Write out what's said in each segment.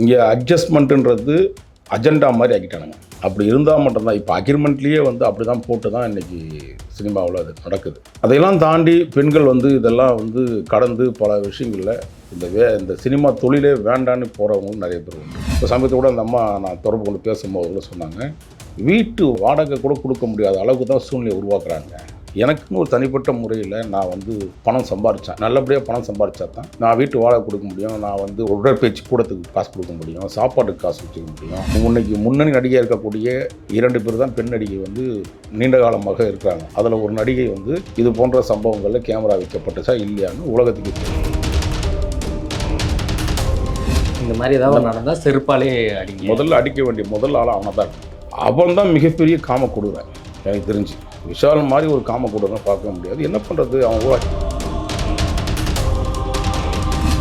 இங்கே அட்ஜஸ்ட்மெண்ட்டுன்றது அஜெண்டா மாதிரி ஆக்கிட்டானுங்க. அப்படி இருந்தால் மட்டும்தான் இப்போ அக்ரிமெண்ட்லேயே வந்து அப்படி தான் போட்டு தான் இன்றைக்கி சினிமாவில் அது நடக்குது. அதையெல்லாம் தாண்டி பெண்கள் வந்து இதெல்லாம் வந்து கடந்து பல விஷயங்களில் இந்த வே இந்த சினிமா தொழிலே வேண்டான்னு போகிறவங்களும் நிறைய பேர் உண்டு. இப்போ சமயத்தை கூட அந்த அம்மா நான் தொடர்பு கொண்டு பேசும்போது கூட சொன்னாங்க வீட்டு வாடகை கூட கொடுக்க முடியாத அளவுக்கு தான் சூழ்நிலை உருவாக்குறாங்க. எனக்குன்னு ஒரு தனிப்பட்ட முறையில் நான் வந்து பணம் சம்பாரித்தேன் நல்லபடியாக பணம் சம்பாரிச்சா தான் நான் வீட்டு வாடகை கொடுக்க முடியும். நான் வந்து உடற்பயிற்சி கூடத்துக்கு காசு கொடுக்க முடியும். சாப்பாட்டுக்கு காசு வச்சுக்க முடியும். முன்னைக்கு முன்னணி நடிகை இருக்கக்கூடிய இரண்டு பேர் தான் பெண் நடிகை வந்து நீண்ட காலமாக இருக்கிறாங்க. அதில் ஒரு நடிகை வந்து இது போன்ற சம்பவங்களில் கேமரா வைக்கப்பட்டுச்சா இல்லையான்னு உலகத்துக்கு தெரியும். இந்த மாதிரி ஏதாவது நடந்தால் செருப்பாலே அடிங்க. முதல்ல அடிக்க வேண்டிய முதல் ஆள் அவனை தான். அவன் தான் மிகப்பெரிய காம கொடுறேன் எனக்கு தெரிஞ்சு. விஷால் மாதிரி ஒரு காம கொடுறேன் பார்க்க முடியாது. என்ன பண்ணுறது அவன் கூட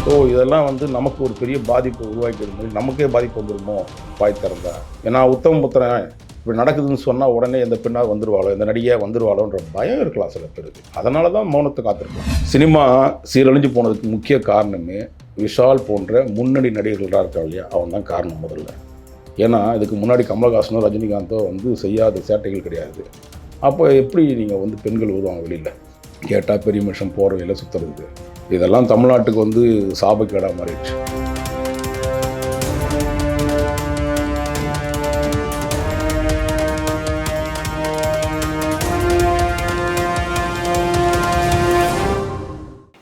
ஸோ இதெல்லாம் வந்து நமக்கு ஒரு பெரிய பாதிப்பு உருவாக்கி மாதிரி நமக்கே பாதிப்பு வந்துருமோ? பாய் திறந்தா. ஏன்னா உத்தம புத்திரன் இப்படி நடக்குதுன்னு சொன்னால் உடனே எந்த பெண்ணாக வந்துருவாளோ? இந்த நடிகையாக வந்துருவாளோன்ற பயம் இருக்கலாம் சில பேருக்கு. அதனால தான் மௌனத்தை காத்திருக்கலாம் சினிமா சீரழிஞ்சு போனதுக்கு முக்கிய காரணமே விஷால் போன்ற முன்னணி நடிகர்களாக இருக்கா இல்லையா? அவன் தான் காரணம் முதல்ல. ஏன்னா இதுக்கு முன்னாடி கமலஹாசனோ ரஜினிகாந்தோ வந்து செய்யாத சேட்டைகள் கிடையாது. அப்போ எப்படி நீங்கள் வந்து பெண்கள் வருவாங்க வெளியில்? கேட்டால் பெரிய மனுஷன் போகிற வழியில் சுற்றுறது இதெல்லாம் தமிழ்நாட்டுக்கு வந்து சாபக்கேடாக மாறிடுச்சு.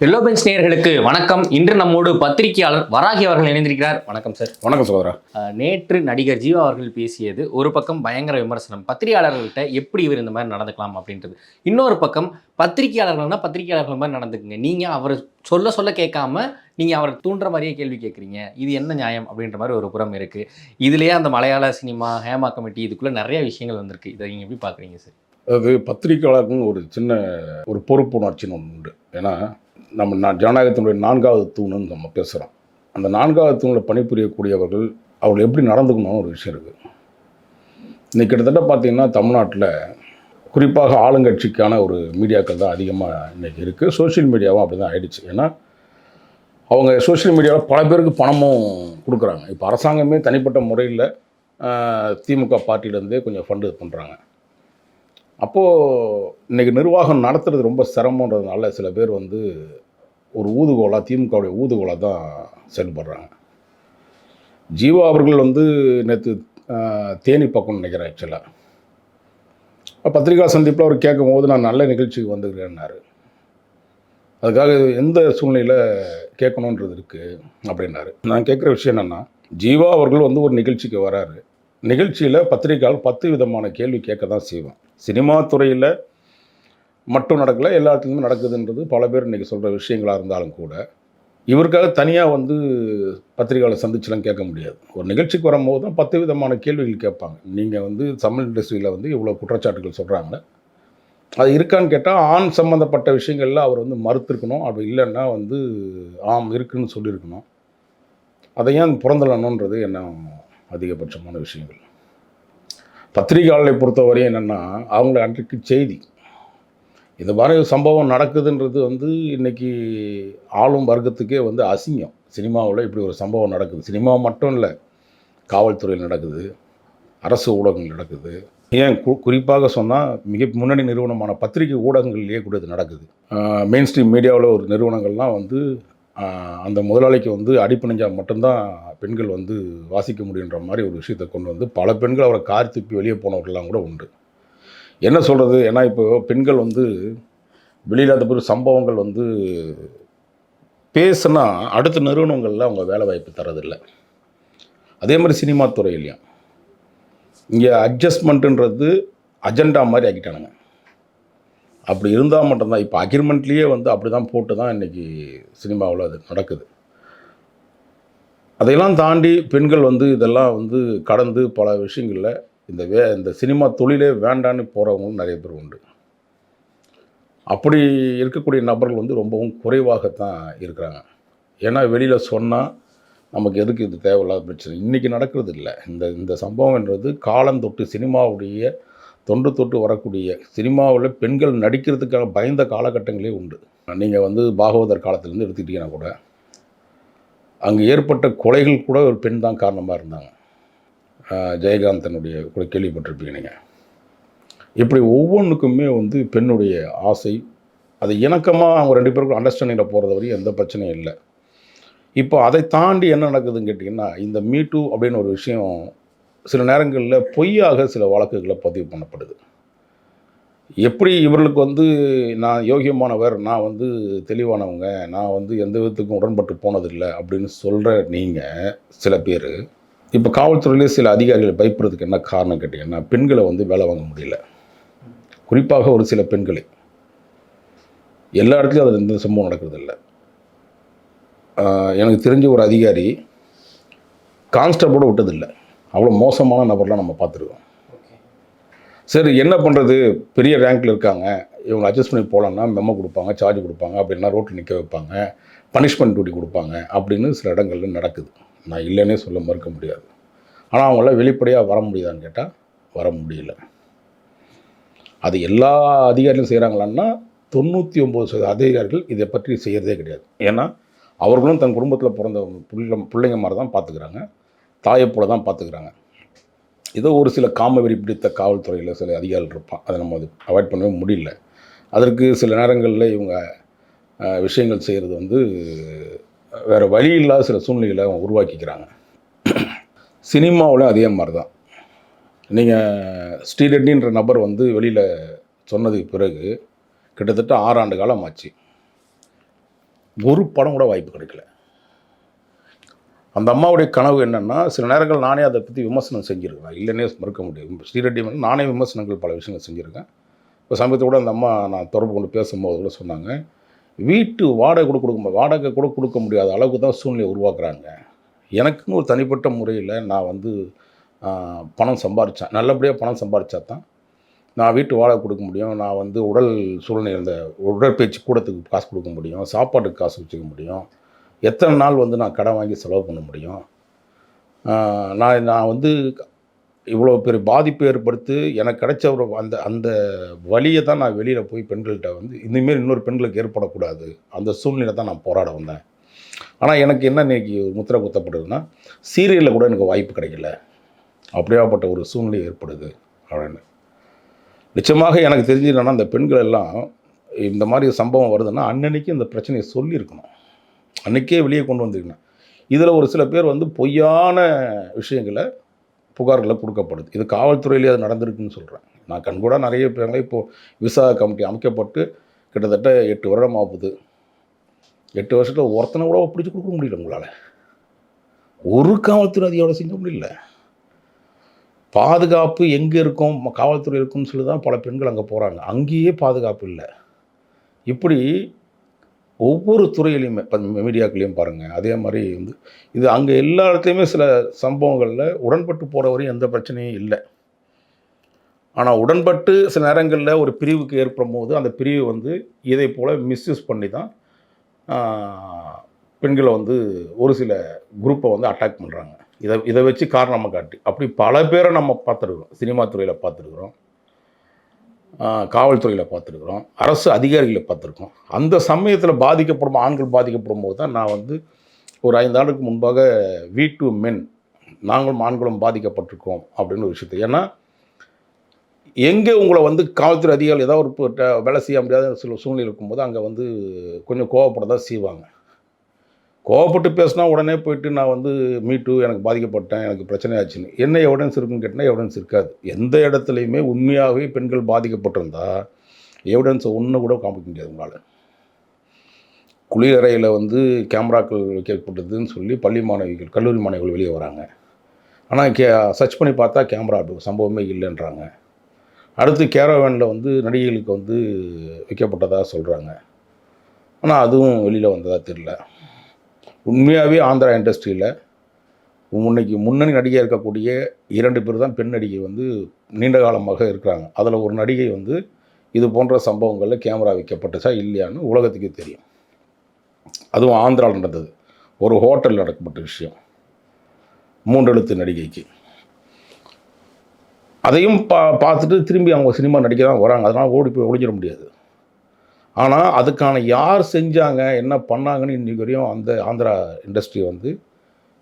எல்லோ பெஞ்ச் நேயர்களுக்கு வணக்கம். இன்று நம்மோடு பத்திரிகையாளர் வராகி அவர்கள் இணைந்திருக்கிறார். வணக்கம் சார் வணக்கம் சகோதரா. நேற்று நடிகர் ஜீவா அவர்கள் பேசியது ஒரு பக்கம் பயங்கர விமர்சனம். பத்திரிகையாளர்கள்ட்ட எப்படி இவர் இந்த மாதிரி நடந்துக்கலாம் அப்படின்றது. இன்னொரு பக்கம் பத்திரிகையாளர்கள்னா பத்திரிகையாளர்கள் மாதிரி நடந்துக்குங்க. நீங்கள் அவர் சொல்ல சொல்ல கேட்காம நீங்கள் அவரை தூண்டுற மாதிரியே கேள்வி கேட்குறீங்க. இது என்ன நியாயம் அப்படின்ற மாதிரி ஒரு புறம் இருக்குது இதுலேயே அந்த மலையாள சினிமா ஹேமா கமிட்டி இதுக்குள்ளே நிறைய விஷயங்கள் வந்திருக்கு. இதை நீங்கள் எப்படி பார்க்குறீங்க சார் அது பத்திரிக்கையாளருக்கும் ஒரு சின்ன ஒரு பொறுப்புணர்ச்சின்னு ஒன்று உண்டு. ஏன்னா நம்ம நான் ஜனநாயகத்தினுடைய நான்காவது தூணுன்னு நம்ம பேசுகிறோம் அந்த நான்காவது தூணில் பணிபுரியக்கூடியவர்கள் அவர்கள் எப்படி நடந்துக்கணும்னு ஒரு விஷயம் இருக்குது இன்னைக்கு கிட்டத்தட்ட பார்த்தீங்கன்னா தமிழ்நாட்டில் குறிப்பாக ஆளுங்கட்சிக்கான ஒரு மீடியாக்கள் தான் அதிகமாக இன்றைக்கி இருக்குது சோஷியல் மீடியாவும் அப்படி தான் ஆகிடுச்சு ஏன்னா அவங்க சோஷியல் மீடியாவில் பல பேருக்கு பணமும் கொடுக்குறாங்க. இப்போ அரசாங்கமே தனிப்பட்ட முறையில் திமுக பார்ட்டியிலேருந்தே கொஞ்சம் ஃபண்டு இது பண்ணுறாங்க அப்போது இன்றைக்கி நிர்வாகம் நடத்துறது ரொம்ப சிரமன்றதுனால சில பேர் வந்து ஒரு ஊதுகோலாக திமுகவுடைய ஊதுகோலாக தான் செயல்படுறாங்க. ஜீவா அவர்கள் வந்து நேற்று தேனி பக்கம்னு நினைக்கிறேன் ஆக்சுவலாக பத்திரிகா சந்திப்பில் அவர் கேட்கும் போது நான் நல்ல நிகழ்ச்சிக்கு வந்துக்கிறேன்னாரு. அதுக்காக எந்த சூழ்நிலையில் கேட்கணுன்றது இருக்குது அப்படின்னாரு. நான் கேட்குற விஷயம் என்னென்னா ஜீவா அவர்கள் வந்து ஒரு நிகழ்ச்சிக்கு வராரு. நிகழ்ச்சியில் பத்திரிகையாளர் பத்து விதமான கேள்வி கேட்க தான் செய்வேன். சினிமா துறையில் மட்டும் நடக்கலை எல்லா இடத்துலையுமே நடக்குதுன்றது பல பேர் இன்றைக்கி சொல்கிற விஷயங்களாக இருந்தாலும் கூட இவருக்காக தனியாக வந்து பத்திரிகையாளர் சந்திச்சுலாம் கேட்க முடியாது. ஒரு நிகழ்ச்சிக்கு வரும்போது தான் பத்து விதமான கேள்விகள் கேட்பாங்க. நீங்கள் வந்து தமிழ் இண்டஸ்ட்ரியில் வந்து இவ்வளோ குற்றச்சாட்டுகள் சொல்கிறாங்க அது இருக்கான்னு கேட்டால் ஆண் சம்மந்தப்பட்ட விஷயங்கள்ல அவர் வந்து மறுத்திருக்கணும். அப்படி இல்லைன்னா வந்து ஆம் இருக்குன்னு சொல்லியிருக்கணும். அதை ஏன் புறந்தள்ளணுன்றது என்ன அதிகபட்சமான விஷயங்கள். பத்திரிகையாளரை பொறுத்தவரையும் என்னென்னா அவங்கள அன்றைக்கு செய்தி இந்த மாதிரி ஒரு சம்பவம் நடக்குதுன்றது வந்து இன்றைக்கி ஆளும் வர்க்கத்துக்கே வந்து அசிங்கம். சினிமாவில் இப்படி ஒரு சம்பவம் நடக்குது. சினிமா மட்டும் இல்லை காவல்துறையில் நடக்குது அரசு ஊடகங்கள் நடக்குது. ஏன் கு குறிப்பாக சொன்னால் மிக முன்னணி நிறுவனமான பத்திரிகை ஊடகங்கள்லேயே கூட இது நடக்குது. மெயின் ஸ்ட்ரீம் மீடியாவில் ஒரு நிறுவனங்கள்லாம் வந்து அந்த முதலாளிக்கு வந்து அடிப்பணிஞ்சால் மட்டும்தான் பெண்கள் வந்து வாசிக்க முடியுன்ற மாதிரி ஒரு விஷயத்தை கொண்டு வந்து பல பெண்கள் அவரை கார் திருப்பி வெளியே போனவர்கள்லாம் கூட உண்டு. என்ன சொல்கிறது ஏன்னா இப்போ பெண்கள் வந்து வெளியில் அந்த மாதிரி சம்பவங்கள் வந்து பேசுனா அடுத்த நிறுவனங்களில் அவங்க வேலை வாய்ப்பு தரதில்லை அதே மாதிரி சினிமா துறையிலையும். இங்கே அட்ஜஸ்ட்மெண்ட்டுன்றது அஜெண்டா மாதிரி ஆக்கிட்டானுங்க. அப்படி இருந்தால் மட்டும்தான். இப்போ அக்ரிமெண்ட்லேயே வந்து அப்படி தான் போட்டு தான் இன்றைக்கி சினிமாவில் அது நடக்குது. அதையெல்லாம் தாண்டி பெண்கள் வந்து இதெல்லாம் வந்து கடந்து பல விஷயங்களில் இந்த வே இந்த சினிமா தொழிலே வேண்டான்னு போகிறவங்களும் நிறைய பேர் உண்டு. அப்படி இருக்கக்கூடிய நபர்கள் வந்து ரொம்பவும் குறைவாகத்தான் இருக்கிறாங்க. ஏன்னா வெளியில் சொன்னால் நமக்கு எதுக்கு இது தேவையில்லாத பிரச்சனை? இன்றைக்கி நடக்கிறது இல்லை. இந்த இந்த சம்பவம்ன்றது காலந்தொட்டு சினிமாவுடைய தொன்று தொட்டு வரக்கூடிய சினிமாவில் பெண்கள் நடிக்கிறதுக்காக பயந்த காலகட்டங்களே உண்டு. நீங்கள் வந்து பாகவதர் காலத்துலேருந்து எடுத்துக்கிட்டீங்கன்னா கூட அங்கே ஏற்பட்ட கொலைகள் கூட ஒரு பெண் தான் காரணமாக இருந்தாங்க. ஜெயகாந்தனுடைய கூட கேள்விப்பட்டிருப்பீங்க நீங்கள் இப்படி ஒவ்வொன்றுக்குமே வந்து பெண்ணுடைய ஆசை அது இணக்கமாக அவங்க ரெண்டு பேருக்கும் அண்டர்ஸ்டாண்டிங்கில் போகிறது வரையும் எந்த பிரச்சனையும் இல்லை. இப்போ அதை தாண்டி என்ன நடக்குதுன்னு கேட்டிங்கன்னா இந்த மீட்டு அப்படின்னு ஒரு விஷயம் சில நேரங்களில் பொய்யாக சில வழக்குகளை பதிவு பண்ணப்படுது. எப்படி இவர்களுக்கு வந்து நான் யோகியமானவர் நான் வந்து தெளிவானவங்க நான் வந்து எந்த விதத்துக்கும் உடன்பட்டு போனதில்லை அப்படின்னு சொல்கிற நீங்கள் சில பேர் இப்போ காவல்துறையிலே சில அதிகாரிகள் பயப்படுறதுக்கு என்ன காரணம் கேட்டிங்கன்னா பெண்களை வந்து வேலை வாங்க முடியல. குறிப்பாக ஒரு சில பெண்களை. எல்லா இடத்துலையும் அதில் எந்த சம்பவம் நடக்கிறதில்ல. எனக்கு தெரிஞ்ச ஒரு அதிகாரி கான்ஸ்டபிளோட விட்டதில்லை. அவ்வளோ மோசமான நபர்லாம் நம்ம பார்த்துருக்கோம். சரி என்ன பண்ணுறது பெரிய ரேங்க்கில் இருக்காங்க. இவங்க அட்ஜஸ்ட் பண்ணி போகலான்னா மெமோ கொடுப்பாங்க சார்ஜ் கொடுப்பாங்க அப்படின்னா ரோட்டில் நிற்க வைப்பாங்க பனிஷ்மெண்ட் டியூட்டி கொடுப்பாங்க அப்படின்னு சில இடங்கள்ல நடக்குது. நான் இல்லைன்னே சொல்ல மறுக்க முடியாது. ஆனால் அவங்களாம் வெளிப்படையாக வர முடியுதான்னு கேட்டால் வர முடியல. அது எல்லா அதிகாரிகளும் செய்கிறாங்களான்னா தொண்ணூற்றி ஒம்பது சதவீத அதிகாரிகள் இதை பற்றி செய்கிறதே கிடையாது. ஏன்னா அவர்களும் தன் குடும்பத்தில் பிறந்த பிள்ளை பிள்ளைங்க மாதிரி தான் பார்த்துக்கிறாங்க தாயை போல தான் பார்த்துக்கிறாங்க ஏதோ ஒரு சில காமவெறி பிடித்த காவல்துறையில் சில அதிகாரிகள் இருப்பான். அதை நம்ம அது அவாய்ட் பண்ணவே முடியல. அதற்கு சில நேரங்களில் இவங்க விஷயங்கள் செய்கிறது வந்து வேறு வழி இல்லாத சில சூழ்நிலைகளை அவங்க உருவாக்கிக்கிறாங்க. சினிமாவில் அதே மாதிரி தான் நீங்கள் ஸ்ரீரெட்டின்ற நபர் வந்து வெளியில் சொன்னதுக்கு பிறகு கிட்டத்தட்ட ஆறாண்டு காலம் ஆச்சு. ஒரு படம் கூட வாய்ப்பு கிடைக்கல. அந்த அம்மாவுடைய கனவு என்னென்னா சில நேரங்கள் நானே அதை பற்றி விமர்சனம் செஞ்சுருக்கேன். இல்லைன்னே மறுக்க முடியும் ஸ்ரீரெட்டி வந்து நானே விமர்சனங்கள் பல விஷயங்கள் செஞ்சுருக்கேன். இப்போ சமயத்தை கூட அந்த அம்மா நான் தொடர்பு கொண்டு பேசும்போது கூட சொன்னாங்க. வீட்டு வாடகை கூட கொடுக்க வாடகை கூட கொடுக்க முடியாத அளவுக்கு தான் சூழ்நிலை உருவாக்குறாங்க. எனக்குன்னு ஒரு தனிப்பட்ட முறையில் நான் வந்து பணம் சம்பாரித்தேன் நல்லபடியாக பணம் சம்பாரித்தா தான் நான் வீட்டு வாடகை கொடுக்க முடியும். நான் வந்து உடல் சூழ்நிலை இந்த உடற்பயிற்சி கூடத்துக்கு காசு கொடுக்க முடியும். சாப்பாட்டுக்கு காசு வச்சுக்க முடியும். எத்தனை நாள் வந்து நான் கடன் வாங்கி செலவு பண்ண முடியும்? நான் நான் வந்து இவ்வளோ பெரிய பாதிப்பு ஏற்படுத்தி எனக்கு கிடைச்ச ஒரு அந்த அந்த வழியை தான் நான் வெளியில் போய் பெண்கள்கிட்ட வந்து இனிமேல் இன்னொரு பெண்களுக்கு ஏற்படக்கூடாது. அந்த சூழ்நிலை தான் நான் போராட வந்தேன். ஆனால் எனக்கு என்ன இன்னைக்கு முத்திரை குத்தப்படுதுன்னா சீரியலில் கூட எனக்கு வாய்ப்பு கிடைக்கல. அப்படியாப்பட்ட ஒரு சூழ்நிலை ஏற்படுது அப்படின்னு. நிச்சயமாக எனக்கு தெரிஞ்சுக்கணும்னா அந்த பெண்கள் எல்லாம் இந்த மாதிரி சம்பவம் வருதுன்னா அன்னன்னைக்கு இந்த பிரச்சனையை சொல்லியிருக்கணும். அன்னைக்கே வெளியே கொண்டு வந்திருக்கணும். இதில் ஒரு சில பேர் வந்து பொய்யான விஷயங்களை புகார்களை கொடுக்கப்படுது. இது காவல்துறையிலே அது நடந்திருக்குன்னு சொல்கிறேன் நான் கண்கூட நிறைய பேருங்களை இப்போது விசா கமிட்டி அமைக்கப்பட்டு கிட்டத்தட்ட எட்டு வருடம் ஆகுது. எட்டு வருஷத்தில் ஒருத்தனை கூட பிடிச்சி கொடுக்க முடியல உங்களால். ஒரு காவல்துறை அதிகாரி செஞ்ச முடியல. பாதுகாப்பு எங்கே இருக்கும்? காவல்துறை இருக்கும்னு சொல்லி தான் பல பெண்கள் அங்கே போகிறாங்க அங்கேயே பாதுகாப்பு இல்லை. இப்படி ஒவ்வொரு துறையிலையுமே இப்போ மீடியாக்களையும் பாருங்கள் அதே மாதிரி வந்து இது அங்கே எல்லா இடத்துலையுமே சில சம்பவங்களில் உடன்பட்டு போகிற வரையும் எந்த பிரச்சனையும் இல்லை. ஆனால் உடன்பட்டு சில நேரங்களில் ஒரு பிரிவுக்கு ஏற்படும் போது அந்த பிரிவு வந்து இதை போல் மிஸ்யூஸ் பண்ணி தான் பெண்களை வந்து ஒரு சில குரூப்பை வந்து அட்டாக் பண்ணுறாங்க இதை இதை வச்சு காரணமாக காட்டி அப்படி பல பேரை நம்ம பார்த்துருக்குறோம் சினிமா துறையில் பார்த்துருக்குறோம். காவல்துறையில் பார்த்துருக்குறோம். அரசு அதிகாரிகளை பார்த்துருக்கோம். அந்த சமயத்தில் பாதிக்கப்படும் ஆண்கள் பாதிக்கப்படும் போது தான் நான் வந்து ஒரு ஐந்து ஆண்டுக்கு முன்பாக வீ டு மென் நாங்களும் ஆண்களும் பாதிக்கப்பட்டிருக்கோம் அப்படின்னு ஒரு விஷயத்தை. ஏன்னா எங்கே உங்களை வந்து காவல்துறை அதிகாரிகள் ஏதாவது ஒரு ட- வேலை செய்ய முடியாத சில சூழ்நிலை இருக்கும்போது அங்கே வந்து கொஞ்சம் கோவப்பட தான் செய்வாங்க. கோவப்பட்டு பேசினா உடனே போயிட்டு நான் வந்து மீட்டு எனக்கு பாதிக்கப்பட்டேன் எனக்கு பிரச்சனை ஆச்சுன்னு என்ன எவிடன்ஸ் இருக்குன்னு கேட்டால் எவிடன்ஸ் இருக்காது. எந்த இடத்துலையுமே உண்மையாகவே பெண்கள் பாதிக்கப்பட்டிருந்தா எவிடன்ஸை ஒன்று கூட காமிக்க முடியாது உங்களால். குளிரறையில் வந்து கேமராக்கள் வைக்கப்பட்டதுன்னு சொல்லி பள்ளி மாணவிகள் கல்லூரி மாணவிகள் வெளியே வராங்க. ஆனால் கே சர்ச் பண்ணி பார்த்தா கேமரா சம்பவமே இல்லைன்றாங்க. அடுத்து கேரோவேனில் வந்து நடிகைகளுக்கு வந்து வைக்கப்பட்டதாக சொல்கிறாங்க ஆனால் அதுவும் வெளியில் வந்ததாக தெரில உண்மையாகவே ஆந்திரா இண்டஸ்ட்ரியில் முன்னைக்கு முன்னணி நடிகை இருக்கக்கூடிய இரண்டு பேர் தான் பெண் நடிகை வந்து நீண்ட காலமாக இருக்கிறாங்க. அதில் ஒரு நடிகை வந்து இது போன்ற சம்பவங்களில் கேமரா வைக்கப்பட்டுச்சா இல்லையான்னு உலகத்துக்கே தெரியும். அதுவும் ஆந்திராவில் நடந்தது. ஒரு ஹோட்டலில் நடக்கப்பட்ட விஷயம். மூன்றெழுத்து நடிகைக்கு. அதையும் பா பார்த்துட்டு திரும்பி அவங்க சினிமா நடிக்க தான் வராங்க. அதனால் ஓடி போய் ஒழிஞ்சிட முடியாது. ஆனால் அதுக்கான யார் செஞ்சாங்க என்ன பண்ணாங்கன்னு இன்றைக்கு வரையும் அந்த ஆந்திரா இண்டஸ்ட்ரி வந்து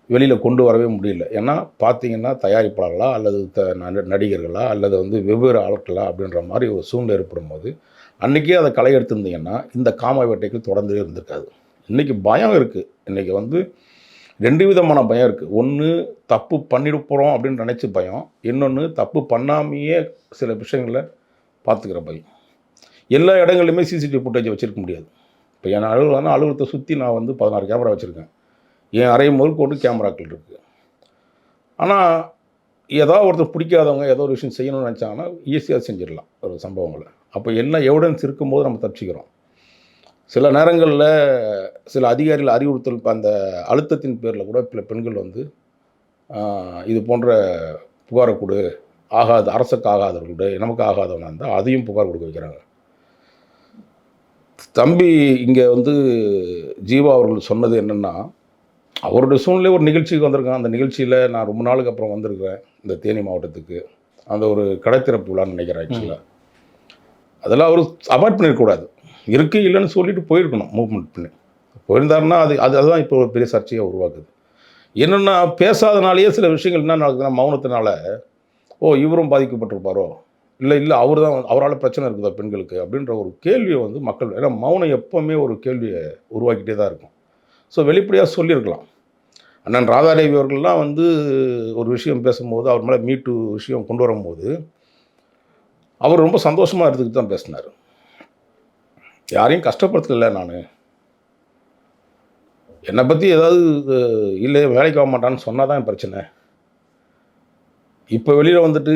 வெளியில் கொண்டு வரவே முடியல. ஏன்னா பார்த்தீங்கன்னா தயாரிப்பாளர்களா அல்லது த ந- நடிகர்களா அல்லது வந்து வெவ்வேறு ஆட்களா அப்படின்ற மாதிரி ஒரு சூழ்நிலை ஏற்படும் போது அன்றைக்கே அதை களை எடுத்திருந்தீங்கன்னா இந்த காம வேட்டைகள் தொடர்ந்தே இருந்திருக்காது. இன்றைக்கி பயம் இருக்குது இன்றைக்கி வந்து ரெண்டு விதமான பயம் இருக்குது ஒன்று தப்பு பண்ணிட போகிறோம் அப்படின்னு நினச்சி பயம். இன்னொன்று தப்பு பண்ணாமையே சில விஷயங்களை பார்த்துக்கிற பயம். எல்லா இடங்கள்லையுமே சிசிடிவி ஃபுட்டேஜ் வச்சுருக்க முடியாது. இப்போ என் அலுவலகம் அலுவலகத்தை சுற்றி நான் வந்து பதினாறு கேமரா வச்சுருக்கேன். என் அறை முதல் கொண்டு கேமராக்கள் இருக்குது ஆனால் ஏதாவது ஒருத்தர் பிடிக்காதவங்க ஏதோ ஒரு விஷயம் செய்யணும்னு நினச்சாங்கன்னா ஈஸியாக செஞ்சிடலாம் ஒரு சம்பவங்களை. அப்போ எல்லாம் எவிடன்ஸ் இருக்கும்போது நம்ம தப்பிச்சிக்கிறோம். சில நேரங்களில் சில அதிகாரிகள் அறிவுறுத்தல் இப்போ அந்த அழுத்தத்தின் பேரில் கூட சில பெண்கள் வந்து இது போன்ற புகாரை கொடு. ஆகாத அரசுக்கு ஆகாதவர்களுடைய நமக்கு ஆகாதவனாக இருந்தால் அதையும் புகார் கொடுக்க வைக்கிறாங்க. தம்பி இங்கே வந்து ஜீவா அவர்கள் சொன்னது என்னென்னா அவருடைய சூழ்நிலை ஒரு நிகழ்ச்சிக்கு வந்திருக்கான். அந்த நிகழ்ச்சியில் நான் ரொம்ப நாளுக்கு அப்புறம் வந்திருக்கிறேன் இந்த தேனி மாவட்டத்துக்கு. அந்த ஒரு கடைத்திறப்பு விழான்னு நினைக்கிறேன் ஆக்சுவலாக அதெல்லாம் அவர் அவாய்ட் பண்ணிடக்கூடாது இருக்கு இல்லைன்னு சொல்லிட்டு போயிருக்கணும் மூவ்மெண்ட் பண்ணி. போயிருந்தாருன்னா அது அது அதுதான் இப்போ ஒரு பெரிய சர்ச்சையாக உருவாக்குது. என்னென்னா பேசாதனாலேயே சில விஷயங்கள் என்ன நடக்குதுன்னா மௌனத்தினால ஓ இவரும் பாதிக்கப்பட்டிருப்பாரோ? இல்லை இல்லை அவர் தான் அவரால் பிரச்சனை இருக்குதா பெண்களுக்கு அப்படின்ற ஒரு கேள்வியை வந்து மக்கள் ஏன்னா மௌனம் எப்போவுமே ஒரு கேள்வியை உருவாக்கிட்டே தான் இருக்கும். ஸோ வெளிப்படையாக சொல்லியிருக்கலாம். அண்ணன் ராதாதேவி அவர்கள்லாம் வந்து ஒரு விஷயம் பேசும்போது அவர் மேலே மீட்டு விஷயம் கொண்டு வரும்போது அவர் ரொம்ப சந்தோஷமாக இருந்துக்கிட்டு தான் பேசினார். யாரையும் கஷ்டப்படுத்தலை நான். என்னை பற்றி ஏதாவது இல்லை வேலைக்கு ஆக மாட்டான்னு சொன்னால் தான் பிரச்சனை. இப்போ வெளியில் வந்துட்டு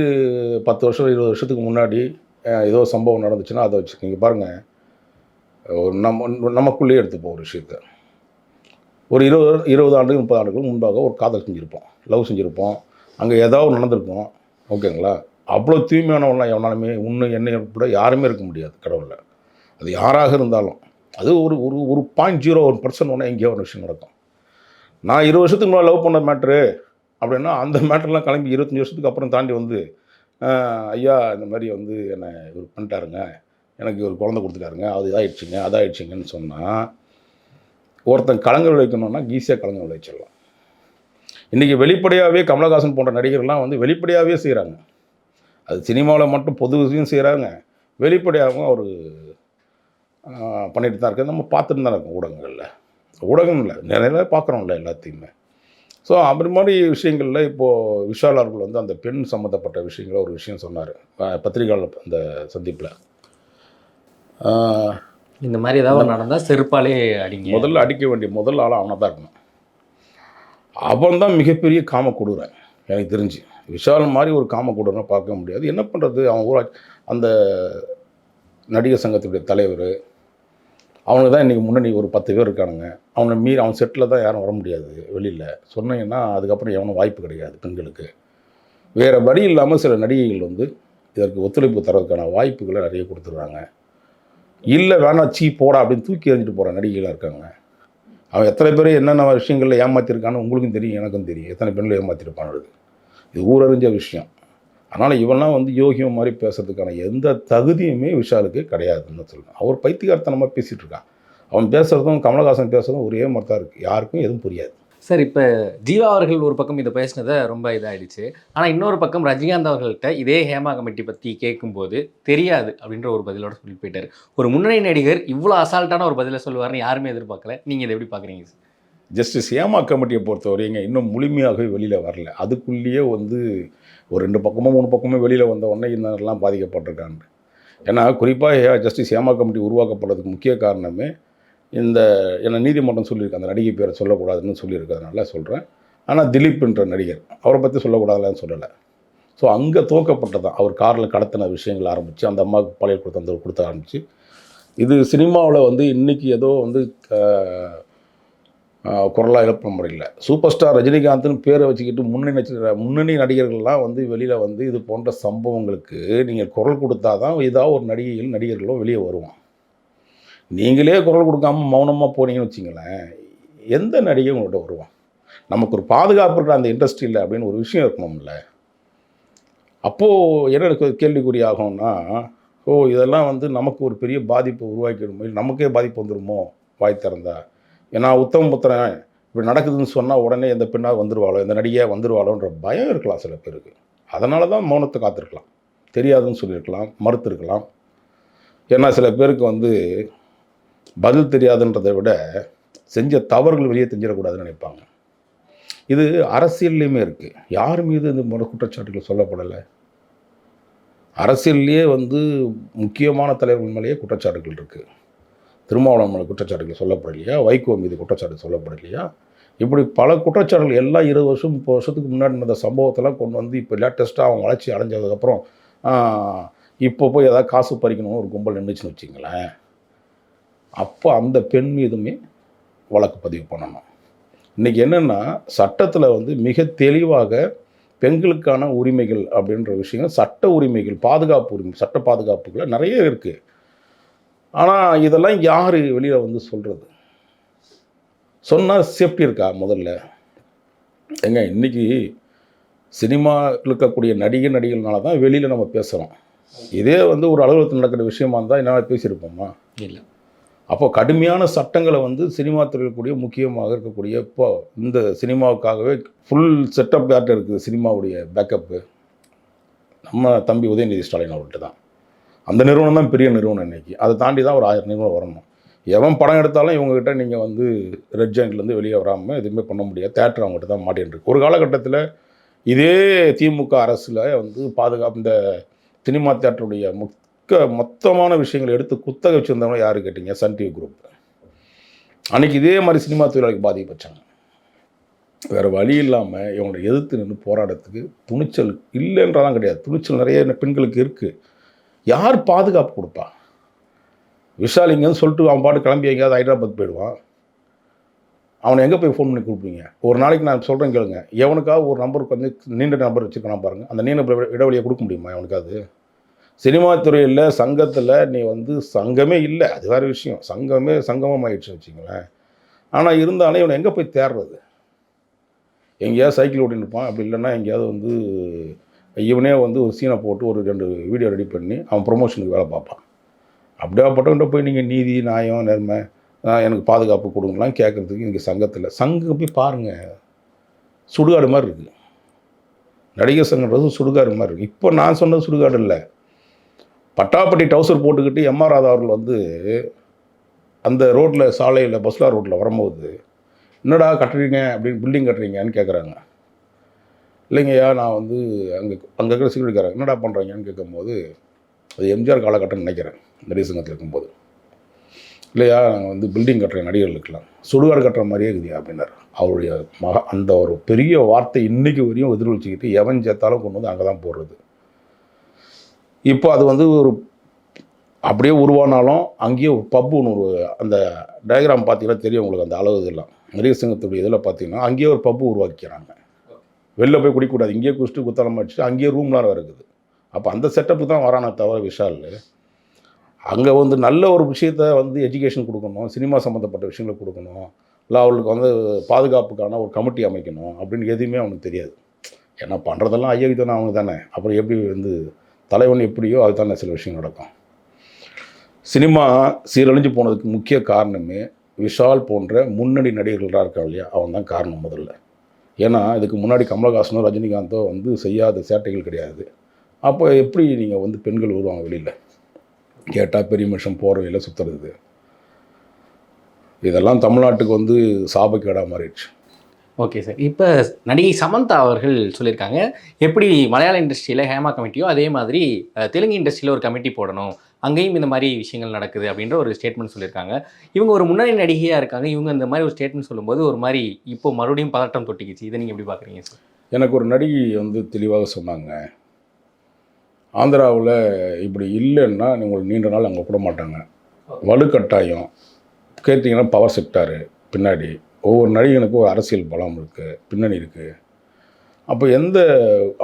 பத்து வருஷம் இருபது வருஷத்துக்கு முன்னாடி ஏதோ சம்பவம் நடந்துச்சுன்னா அதை வச்சுக்கோங்க பாருங்கள் ஒரு நம்ம நமக்குள்ளேயே எடுத்துப்போம் ஒரு விஷயத்த. ஒரு இருபது இருபது ஆண்டு முப்பது ஆண்டுகளுக்கு முன்பாக ஒரு காதல் செஞ்சுருப்போம். லவ் செஞ்சுருப்போம். அங்கே ஏதாவது நடந்திருக்கும். ஓகேங்களா? அவ்வளோ தூய்மையானவெல்லாம் எவனாலுமே ஒன்று என்னை கூட யாருமே இருக்க முடியாது கடவுளில் அது யாராக இருந்தாலும். அது ஒரு ஒரு ஒரு பாயிண்ட் ஜீரோ ஒரு பர்சன்ட் ஒன்று எங்கேயோ ஒரு விஷயம் நடக்கும். நான் இருபது வருஷத்துக்கு முன்னாடி லவ் பண்ண மேட்ரு அப்படின்னா அந்த மேட்டர்லாம் கிளம்பி இருபத்தஞ்சி வருஷத்துக்கு அப்புறம் தாண்டி வந்து ஐயா இந்த மாதிரி வந்து என்னை இவர் பண்ணிட்டாருங்க. எனக்கு ஒரு குழந்தை கொடுத்துட்டாருங்க. அது இதாகிடுச்சிங்க அதாகிடுச்சிங்கன்னு சொன்னால் ஒருத்தன் கலங்க விளைவிக்கணும்னா ஈஸியாக கலங்க விளைவிச்சிடலாம். இன்றைக்கி வெளிப்படையாகவே கமலஹாசன் போன்ற நடிகர்லாம் வந்து வெளிப்படையாகவே செய்கிறாங்க அது சினிமாவில் மட்டும் பொது விஷயம் செய்கிறாங்க வெளிப்படையாகவும் அவர் பண்ணிட்டு தான் இருக்காது நம்ம பார்த்துட்டு தான் இருக்கோம் ஊடகங்களில். ஊடகம் இல்லை நிறைய பார்க்குறோம்ல எல்லாத்தையுமே. ஸோ அப்படி மாதிரி விஷயங்களில் இப்போது விஷால் அவர்கள் வந்து அந்த பெண் சம்மந்தப்பட்ட விஷயங்கள ஒரு விஷயம் சொன்னார். பத்திரிகையாளர் அந்த சந்திப்பில். இந்த மாதிரி ஏதாவது நடந்தால் செருப்பாலே அடிங்க. முதல்ல அடிக்க வேண்டிய முதல் ஆள் அவனை தான் இருக்கணும். அவன் தான் மிகப்பெரிய காம கொடுறேன் எனக்கு தெரிஞ்சு. விஷால் மாதிரி ஒரு காம கொடுறனை பார்க்க முடியாது. என்ன பண்ணுறது அவன் ஊரா அந்த நடிகர் சங்கத்துடைய தலைவர் அவனுக்கு தான் இன்றைக்கி முன்னணி ஒரு பத்து பேர் இருக்கானுங்க. அவனை மீறி அவன் செட்டில் தான் யாரும் வர முடியாது வெளியில். சொன்னீங்கன்னா அதுக்கப்புறம் எவனும் வாய்ப்பு கிடையாது பெண்களுக்கு. வேறு வழி இல்லாமல் சில நடிகைகள் வந்து இதற்கு ஒத்துழைப்பு தரதுக்கான வாய்ப்புகளை நிறைய கொடுத்துட்றாங்க. இல்லை வேணாம் சீ போடா அப்படின்னு தூக்கி எறிஞ்சிட்டு போகிற நடிகைகளாக இருக்காங்க. அவன் எத்தனை பேர் என்னென்ன விஷயங்களில் ஏமாற்றிருக்கான்னு உங்களுக்கும் தெரியும் எனக்கும் தெரியும். எத்தனை பெண்கள் ஏமாற்றிருப்பானது இது ஊரறிஞ்ச விஷயம். அதனால் இவன்லாம் வந்து யோகியம் மாதிரி பேசுறதுக்கான எந்த தகுதியுமே விஷாலுக்கு கிடையாதுன்னு சொல்லுவேன் அவர் பைத்தியகார்த்தனமாக பேசிகிட்டு இருக்கான். அவன் பேசுகிறதும் கமலஹாசன் பேசுகிறதும் ஒரே மாதிரி தான் இருக்குது யாருக்கும் எதுவும் புரியாது. சார் இப்போ ஜீவா அவர்கள் ஒரு பக்கம் இதை பேசினதை ரொம்ப இதாயிடுச்சு. ஆனால் இன்னொரு பக்கம் ரஜினிகாந்த் அவர்கள்ட்ட இதே ஹேமா கமிட்டி பற்றி கேட்கும்போது தெரியாது அப்படின்ற ஒரு பதிலோட சொல்லி போயிட்டாரு. ஒரு முன்னணி நடிகர் இவ்வளோ அசால்ட்டான ஒரு பதிலை சொல்லுவார்னு யாருமே எதிர்பார்க்கல. நீங்கள் இதை எப்படி பார்க்குறீங்க சார்? ஜஸ்டிஸ் ஏமா கமிட்டியை பொறுத்தவரைங்க இன்னும் முழுமையாகவே வெளியில் வரல. அதுக்குள்ளேயே வந்து ஒரு ரெண்டு பக்கமோ மூணு பக்கமோ வெளியில் வந்த உடனே இன்னெல்லாம் பாதிக்கப்பட்டிருக்காங்க. ஏன்னா குறிப்பாக ஜஸ்டிஸ் ஏமா கமிட்டி உருவாக்கப்படுறதுக்கு முக்கிய காரணமே இந்த என்ன நீதிமன்றம் சொல்லியிருக்கு. அந்த நடிகை பேரை சொல்லக்கூடாதுன்னு சொல்லியிருக்கிறதுனால சொல்கிறேன் ஆனால் திலீப்ன்ற நடிகர் அவரை பற்றி சொல்லக்கூடாதுன்னு சொல்லலை. ஸோ அங்கே தோக்கப்பட்டதான். அவர் காரில் கடத்தின விஷயங்கள் ஆரம்பித்து அந்த அம்மாவுக்கு பழைய கொடுத்த அந்த கொடுத்த ஆரம்பித்து இது சினிமாவில் வந்து இன்றைக்கி ஏதோ வந்து குரலாக எழுப்ப முறையில் சூப்பர் ஸ்டார் ரஜினிகாந்த்னு பேரை வச்சுக்கிட்டு முன்னணி நட்சத்திர முன்னணி நடிகர்கள்லாம் வந்து வெளியில் வந்து இது போன்ற சம்பவங்களுக்கு நீங்கள் குரல் கொடுத்தா தான் ஏதாவது ஒரு நடிகைகள் நடிகர்களோ வெளியே வருவான். நீங்களே குரல் கொடுக்காம மௌனமாக போனீங்கன்னு வச்சிங்களேன் எந்த நடிகை உங்கள்கிட்ட வருவான்? நமக்கு ஒரு பாதுகாப்பு இருக்கிற அந்த இண்டஸ்ட்ரியில் அப்படின்னு ஒரு விஷயம் இருக்கணும்ல அப்போது என்ன கேள்விக்குறி ஆகும்னா ஓ இதெல்லாம் வந்து நமக்கு ஒரு பெரிய பாதிப்பு உருவாக்கிடுமோ. இல்லை நமக்கே பாதிப்பு வந்துடுமோ வாய் திறந்தா. ஏன்னா உத்தம புத்திரன். இப்படி நடக்குதுன்னு சொன்னால் உடனே எந்த பெண்ணாக வந்துடுவாளோ எந்த நடிகையாக வந்துடுவாளோன்ற பயம் இருக்கலாம் சில பேருக்கு. அதனால தான் மௌனத்தை காத்திருக்கலாம். தெரியாதுன்னு சொல்லியிருக்கலாம் மறுத்துருக்கலாம். ஏன்னா சில பேருக்கு வந்து பதில் தெரியாதுன்றதை விட செஞ்ச தவறுகள் வெளியே தெரிஞ்சிடக்கூடாதுன்னு நினைப்பாங்க. இது அரசியல்லையுமே இருக்குது யார் மீது இந்த முறை குற்றச்சாட்டுகள் சொல்லப்படலை? அரசியல்லையே வந்து முக்கியமான தலைவர்கள் மேலேயே குற்றச்சாட்டுகள் இருக்குது திருமாவளவன் மேலே குற்றச்சாட்டுகள் சொல்லப்படலையா? வைகோ மீது குற்றச்சாட்டு சொல்லப்படலையா? இப்படி பல குற்றச்சாட்டுகள் எல்லாம் இருபது வருஷம் முப்பது வருஷத்துக்கு முன்னாடி நடந்த சம்பவத்தெல்லாம் கொண்டு வந்து இப்போ லேட்டஸ்ட்டாக அவங்க வளர்ச்சி அடைஞ்சதுக்கப்புறம் இப்போ போய் ஏதாவது காசு பறிக்கணும்னு ஒரு கும்பல் நின்றுச்சுன்னு வச்சிங்களேன். அப்போ அந்த பெண் மீதுமே வழக்கு பதிவு பண்ணணும். இன்றைக்கி என்னென்னா சட்டத்தில் வந்து மிக தெளிவாக பெண்களுக்கான உரிமைகள் அப்படின்ற விஷயங்கள் சட்ட உரிமைகள் பாதுகாப்பு உரிமை சட்ட பாதுகாப்புகளை நிறைய இருக்குது ஆனால் இதெல்லாம் யார் வெளியில் வந்து சொல்கிறது சொன்னால் சேஃப்டி இருக்கா முதல்ல? ஏங்க இன்றைக்கி சினிமா இருக்கக்கூடிய நடிகை நடிகர்களால தான் வெளியில் நம்ம பேசுகிறோம் இதே வந்து ஒரு அலுவலகத்தில் நடக்கிற விஷயமா இருந்தால் என்ன பேசியிருப்போமா? இல்லை. அப்போ கடுமையான சட்டங்களை வந்து சினிமா துறையில் கூடிய முக்கியமாக இருக்கக்கூடிய இப்போ இந்த சினிமாவுக்காகவே ஃபுல் செட்டப் யார்கிட்ட இருக்குது சினிமாவுடைய பேக்கப்பு நம்ம தம்பி உதயநிதி ஸ்டாலின் அவர்கிட்ட தான். அந்த நிறுவனம் தான் பெரிய நிறுவனம் இன்னைக்கு. அதை தாண்டி தான் ஒரு ஆயிரம் நிறுவனம் வரணும். எவன் படம் எடுத்தாலும் இவங்ககிட்ட நீங்கள் வந்து ரெட் ஜாயிண்ட்லேருந்து வெளியே வராமல் எதுவுமே பண்ண முடியாது. தேட்டர் அவங்ககிட்ட தான் மாட்டின்னு ஒரு காலகட்டத்தில் இதே திமுக அரசில் வந்து பாதுகாப்பு இந்த சினிமா தேட்டருடைய முக்க மொத்தமான விஷயங்களை எடுத்து குத்தக வச்சுருந்தவங்க யார் கேட்டிங்க? சன் டிவி குரூப் அன்னைக்கு இதே மாதிரி சினிமா தொழிலாளிக்கு பாதிக்கப்பட்டாங்க. வேறு வழி இல்லாமல் இவங்களை எதிர்த்து நின்று போராடத்துக்கு துணிச்சல் இல்லைன்றதான் கிடையாது. துணிச்சல் நிறைய பெண்களுக்கு இருக்குது யார் பாதுகாப்பு கொடுப்பா? விஷாலிங்கன்னு சொல்லிட்டு அவன் பாட்டு கிளம்பி எங்கேயாவது ஹைதராபாத் போயிடுவான். அவனை எங்கே போய் ஃபோன் பண்ணி கொடுப்பீங்க ஒரு நாளைக்கு நான் சொல்கிறேன் கேளுங்க. எவனுக்காக ஒரு நம்பருக்கு வந்து நீண்ட நம்பர் வச்சுருக்கான் பாருங்கள் அந்த நீண்ட இடைவெளியை கொடுக்க முடியுமா அவனுக்காவது சினிமா துறையில் சங்கத்தில் நீ வந்து சங்கமே இல்லை. அது வேறு விஷயம். சங்கமே சங்கமம் ஆயிடுச்சு வச்சுங்களேன் ஆனால் இருந்தாலும் இவனை எங்கே போய் தேடுறது எங்கேயாவது சைக்கிள் ஓட்டின்னு இருப்பான். அப்படி இல்லைன்னா எங்கேயாவது வந்து இவனே வந்து ஒரு சீனை போட்டு ஒரு ரெண்டு வீடியோ ரெடி பண்ணி அவன் ப்ரொமோஷனுக்கு வேலை பார்ப்பான். அப்படியாப்பட்டவன்ட்ட போய் நீங்கள் நீதி நியாயம் நேர்மை எனக்கு பாதுகாப்பு கொடுங்கலாம் கேட்குறதுக்கு இங்கே சங்கத்தில். சங்கம் போய் பாருங்கள் சுடுகாடு மாதிரி இருக்குது நடிகர் சங்கன்றது சுடுகாடு மாதிரி இருக்குது இப்போ நான் சொன்னது சுடுகாடு இல்லை. பட்டாப்பட்டி டவுசர் போட்டுக்கிட்டு எம்ஆர் ராதா அவர்கள் வந்து அந்த ரோட்டில் சாலையில் பஸ்லா ரோட்டில் வரும்போது என்னடா கட்டுறீங்க? அப்படின்னு பில்டிங் கட்டுறீங்கன்னு கேட்குறாங்க இல்லைங்கய்யா நான் வந்து அங்கே அங்கே இருக்கிற செக்யூரிட்டிக்காரங்க என்னடா பண்ணுறீங்கன்னு கேட்கும்போது அது எம்ஜிஆர் காலகட்டம்னு நினைக்கிறேன் நடிகர் சங்கத்தில் இருக்கும்போது. இல்லையா நாங்கள் வந்து பில்டிங் கட்டுற நடிகர்களுக்கெல்லாம் சுடுகாடு கட்டுற மாதிரியே இருக்குதுயா அப்படின்னாரு. அவருடைய மக அந்த ஒரு பெரிய வார்த்தை இன்றைக்கு வரையும் எதிரொலிச்சிக்கிட்டு எவன் சேர்த்தாலும் கொண்டு வந்து அங்கே தான் போடுறது. இப்போ அது வந்து ஒரு அப்படியே உருவானாலும் அங்கேயே ஒரு பப்பு ஒன்று ஒரு அந்த டயக்ராம் பார்த்தீங்கன்னா தெரியும் உங்களுக்கு அந்த அளவு இதெல்லாம். நடிகர் சங்கத்துடைய இதில் பார்த்தீங்கன்னா அங்கேயே ஒரு பப்பு உருவாக்கிக்கிறாங்க. வெளில போய் குடிக்கக்கூடாது இங்கேயே குடிச்சிட்டு குத்தாலம் அடிச்சுட்டு அங்கேயே ரூம்லாம் இருக்குது அப்போ அந்த செட்டப்பு தான் வரானே தவிர விஷால். அங்கே வந்து நல்ல ஒரு விஷயத்த வந்து எஜுகேஷன் கொடுக்கணும். சினிமா சம்மந்தப்பட்ட விஷயங்களை கொடுக்கணும். இல்லை அவளுக்கு வந்து பாதுகாப்புக்கான ஒரு கமிட்டி அமைக்கணும் அப்படின்னு எதுவுமே அவனுக்கு தெரியாது. ஏன்னா பண்ணுறதெல்லாம் ஐயா தானே அவங்க தானே. அப்புறம் எப்படி வந்து தலைவன் எப்படியோ அதுதானே சில விஷயம் நடக்கும். சினிமா சீரழிஞ்சு போனதுக்கு முக்கிய காரணமே விஷால் போன்ற முன்னணி நடிகர்களாக இருக்காங்க இல்லையா? அவன் தான் காரணம் முதல்ல. ஏன்னா இதுக்கு முன்னாடி கமலஹாசனோ ரஜினிகாந்தோ வந்து செய்யாத சேட்டைகள் கிடையாது. அப்போ எப்படி நீங்கள் வந்து பெண்கள் வருவாங்க வெளியில்? கேட்டால் பெரிய மனுஷன் போகிற வழியில் சுற்றுறது இதெல்லாம் தமிழ்நாட்டுக்கு வந்து சாபக்கேடாக மாறிடுச்சு. Okay sir. இப்போ நடிகை சமந்தா அவர்கள் சொல்லியிருக்காங்க எப்படி மலையாள இண்டஸ்ட்ரியில் ஹேமா கமிட்டியோ அதே மாதிரி தெலுங்கு இண்டஸ்ட்ரியில் ஒரு கமிட்டி போடணும். அங்கேயும் இந்த மாதிரி விஷயங்கள் நடக்குது அப்படின்ற ஒரு ஸ்டேட்மெண்ட் சொல்லியிருக்காங்க. இவங்க ஒரு முன்னணி நடிகையாக இருக்காங்க. இவங்க இந்த மாதிரி ஒரு ஸ்டேட்மெண்ட் சொல்லும்போது ஒரு மாதிரி இப்போ மறுபடியும் பதட்டம் தொட்டிக்கிச்சு. இதை நீங்கள் எப்படி பார்க்குறீங்க சார் எனக்கு ஒரு நடிகை வந்து தெளிவாக சொன்னாங்க. ஆந்திராவில் இப்படி இல்லைன்னா உங்களை நீண்ட நாள் அங்கே விட மாட்டாங்க. வலுக்கட்டாயம். கேட்டிங்கன்னா பவர் செக்டாரு பின்னாடி. ஒவ்வொரு நடிகனுக்கும் ஒரு அரசியல் பலம் இருக்குது பின்னணி இருக்குது அப்போ எந்த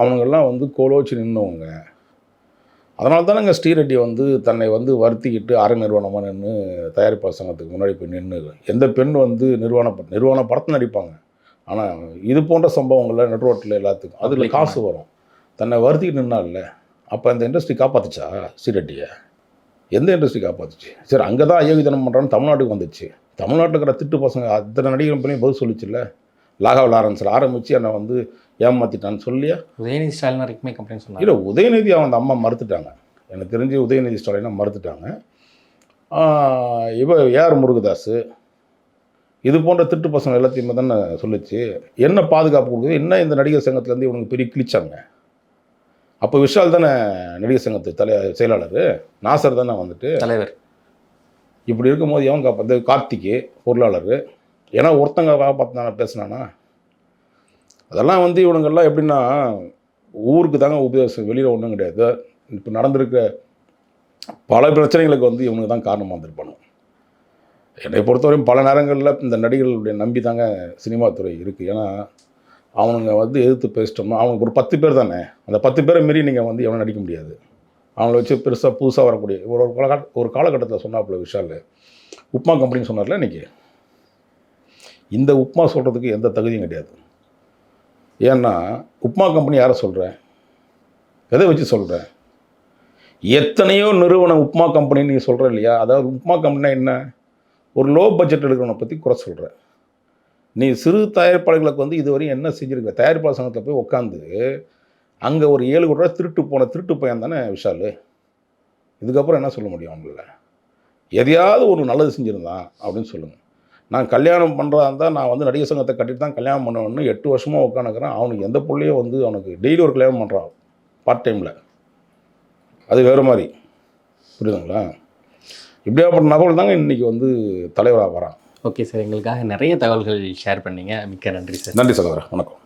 அவங்கெல்லாம் வந்து கோலோச்சி நின்றவங்க அதனால தானேங்க ஸ்ரீரெட்டி வந்து தன்னை வந்து வருத்திக்கிட்டு அரை நிறுவனமாக நின்று தயாரிப்பாளர் சங்கத்துக்கு முன்னாடி போய் நின்று எந்த பெண் வந்து நிர்வாண நிர்வாண படத்தில் நடிப்பாங்க. ஆனால் இது போன்ற சம்பவங்களில் நெட்ரோட்டில் எல்லாத்துக்கும் அதில் காசு வரும். தன்னை வருத்திக்கிட்டு நின்னால அப்போ அந்த இண்டஸ்ட்ரி காப்பாத்துச்சா ஸ்ரீரெட்டியை? எந்த இண்டஸ்ட்ரி காப்பாத்துச்சு? சரி அங்கே தான் அயோக்கியத்தனம் பண்ணுறான்னு தமிழ்நாட்டுக்கு வந்துச்சு. தமிழ்நாட்டில் இருக்கிற திட்டு பசங்க அத்தனை நடிகர் பண்ணி பதில் சொல்லிச்சுல்ல? லாகவ் லாரன்ஸில் ஆரம்பித்து என்னை வந்து ஏமாற்றிட்டான்னு சொல்லியா? உதயநிதி ஸ்டாலின் வரைக்குமே கம்ப்ளைண்ட் சொன்னாங்க இல்லை உதயநிதி அவன் அந்த அம்மா மறுத்துட்டாங்க. எனக்கு தெரிஞ்சு உதயநிதி ஸ்டாலினை மறுத்துட்டாங்க. இவ ஏஆர் முருகதாஸ் இது போன்ற திட்டு பசங்க எல்லாத்தையுமே தானே சொல்லிச்சு. என்ன பாதுகாப்பு கொடுக்குது? என்ன இந்த நடிகர் சங்கத்துலேருந்து இவனுக்கு பெரிய கிழிச்சாங்க அப்போ விஷால் தானே நடிகர் சங்கத்து தலை செயலாளர்? நாசர் தானே வந்துட்டு? தலைவர். இப்படி இருக்கும்போது எவன் காப்பாற்று கார்த்திக்கு பொருளாளர். ஏன்னா ஒருத்தங்க காப்பாற்றினா பேசுனானா? அதெல்லாம் வந்து இவனுங்கெல்லாம் எப்படின்னா ஊருக்கு தாங்க உபதேசம் வெளியில் ஒன்றும் கிடையாது. இப்போ நடந்திருக்க பல பிரச்சனைகளுக்கு வந்து இவனுக்கு தான் காரணமாக இருந்திருப்பானு என்னை பொறுத்தவரையும் பல நேரங்களில் இந்த நடிகர்களுடைய நம்பி தாங்க சினிமா துறை இருக்குது ஏன்னா அவனுங்க வந்து எதிர்த்து பேசிட்டோம்னா அவனுக்கு ஒரு பத்து பேர் தானே? அந்த பத்து பேரை மீறி நீங்கள் வந்து எவனும் நடிக்க முடியாது. அவங்கள வச்சு பெருசாக புதுசாக வரக்கூடிய ஒரு ஒரு கால ஒரு காலகட்டத்தில் சொன்னாப்புல விஷால் உப்மா கம்பெனின்னு சொன்னார்ல இன்னைக்கு? இந்த உப்மா சொல்கிறதுக்கு எந்த தகுதியும் கிடையாது. ஏன்னா உப்மா கம்பெனி யாரை சொல்கிறேன் எதை வச்சு சொல்கிறேன் எத்தனையோ நிறுவனம் உப்மா கம்பெனின்னு நீ சொல்கிற இல்லையா? அதாவது உப்மா கம்பெனினா என்ன? ஒரு லோ பட்ஜெட் எடுக்கிறவனை பற்றி குறை சொல்கிற நீ சிறு தயாரிப்பாளர்களுக்கு வந்து இதுவரையும் என்ன செஞ்சுருக்க? தயாரிப்பாளர் சங்கத்தில் போய் உட்காந்து அங்கே ஒரு ஏழு கோடி ரூபா திருட்டு போன திருட்டு பையன் தானே விஷால்? இதுக்கப்புறம் என்ன சொல்ல முடியும் அவங்கள எதையாவது ஒரு நல்லது செஞ்சுருந்தான் அப்படின்னு சொல்லுங்கள் நான் கல்யாணம் பண்ணுறதா இருந்தால் நான் வந்து நடிகர் சங்கத்தை கட்டிட்டு தான் கல்யாணம் பண்ணணும்னு எட்டு வருஷமாக உட்காந்துக்கிறேன் அவனுக்கு எந்த பிள்ளையும் வந்து அவனுக்கு டெய்லி ஒரு கல்யாணம் பண்ணுறான் பார்ட் டைமில் அது வேறு மாதிரி. புரியுதுங்களா? இப்படியாப்பட்ட நபர்கள் தாங்க இன்றைக்கி வந்து தலைவராக வரான் ஓகே சார் எங்களுக்காக நிறைய தகவல்கள் ஷேர் பண்ணீங்க. மிக்க நன்றி சார் நன்றி சகோதரர். வணக்கம்.